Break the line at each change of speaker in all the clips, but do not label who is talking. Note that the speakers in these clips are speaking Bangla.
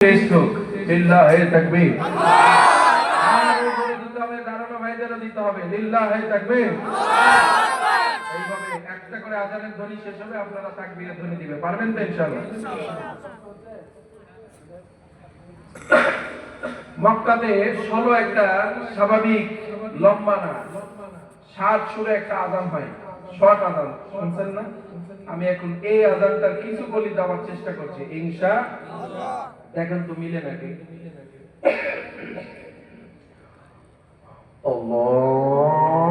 টেস্ট হোক লিল্লাহে তাকবীর। আর উপরে দিতে হবে দাঁড়ানো ভাইদেরও দিতে হবে লিল্লাহে তাকবীর। এইভাবে একটা করে আজানের ধ্বনি শেষ হবে আপনারা তাকবীরের ধ্বনি দিবে। পারবেন তো ইনশাআল্লাহ? মক্কাতে ষোলো একটা স্বাভাবিক লম্বা না সাত সুরে একটা আজান হয়। শর্ট শুনছেন না? আমি এখন এই কিছু বলি দেওয়ার চেষ্টা করছি ইনশা দেখেন তো মিলে নাকি? আকবার।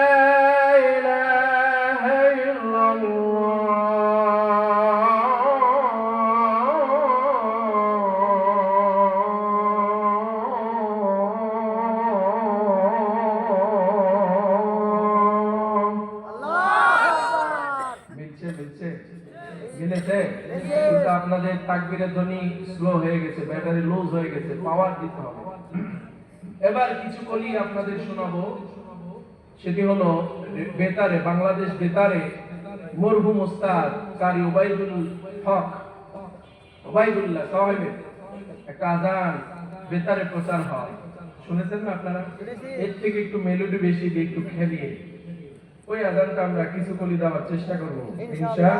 মিলেছে কিন্তু আপনাদের তাকবীরের ধ্বনি স্লো হয়ে গেছে ব্যাটারি লুজ হয়ে গেছে পাওয়ার দিতে হবে। এবার কিছু কলি আপনাদের শোনাবো। সেটি হলো বেতারে বাংলাদেশ বেতারে মরহুম ওস্তাদ কারি ওবাইদুল হক ওবাইদুল্লাহ সাহেবের একটা আজান বেতারে প্রচার হয়। শুনেছেন না আপনারা? এর থেকে একটু মেলোডি বেশি দিয়ে একটু খেলিয়ে। ওই আজানটা আমরা কিছু কলি দেওয়ার চেষ্টা করবো ইনশা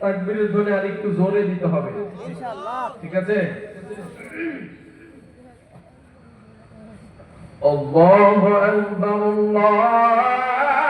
তাকবীরের ধ্বনি আর একটু জোরে দিতে হবে ঠিক আছে الله أكبر الله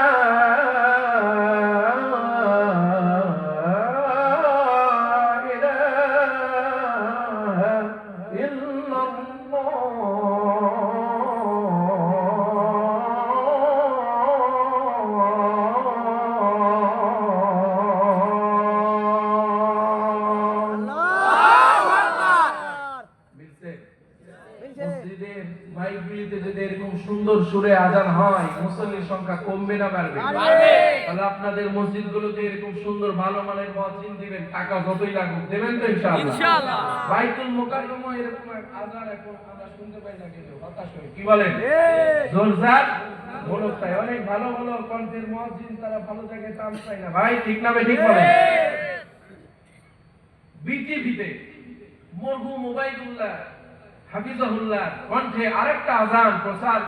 إلا الله মসজিদের মাইকগুলিতে যদি এরকম সুন্দর সুরে আজান হয় মুসল্লির সংখ্যা কমবে না বাড়বে? তাহলে আপনাদের মসজিদগুলোতে এরকম সুন্দর ভালো মানের মুয়াজ্জিন দিবেন টাকা যতই লাগুক। দেবেন তো ইনশাআল্লাহ। বাইতুল মুকাররমে এরকম আজান এখন আমরা শুনতে পাই না কিন্তু হতাশ হই। কি বলেন? জোরজার? বলুক অনেক ভালো ভালো কণ্ঠের মুয়াজ্জিন তারা ভালো জায়গায় চান্স পায় না। ভাই ঠিক না ভাই ঠিক বলেন। বিটিভিতে মরহুম ওবাইদুল্লাহ হাফিজাহুল্লাহ কণ্ঠে আরেকটা আজান প্রচার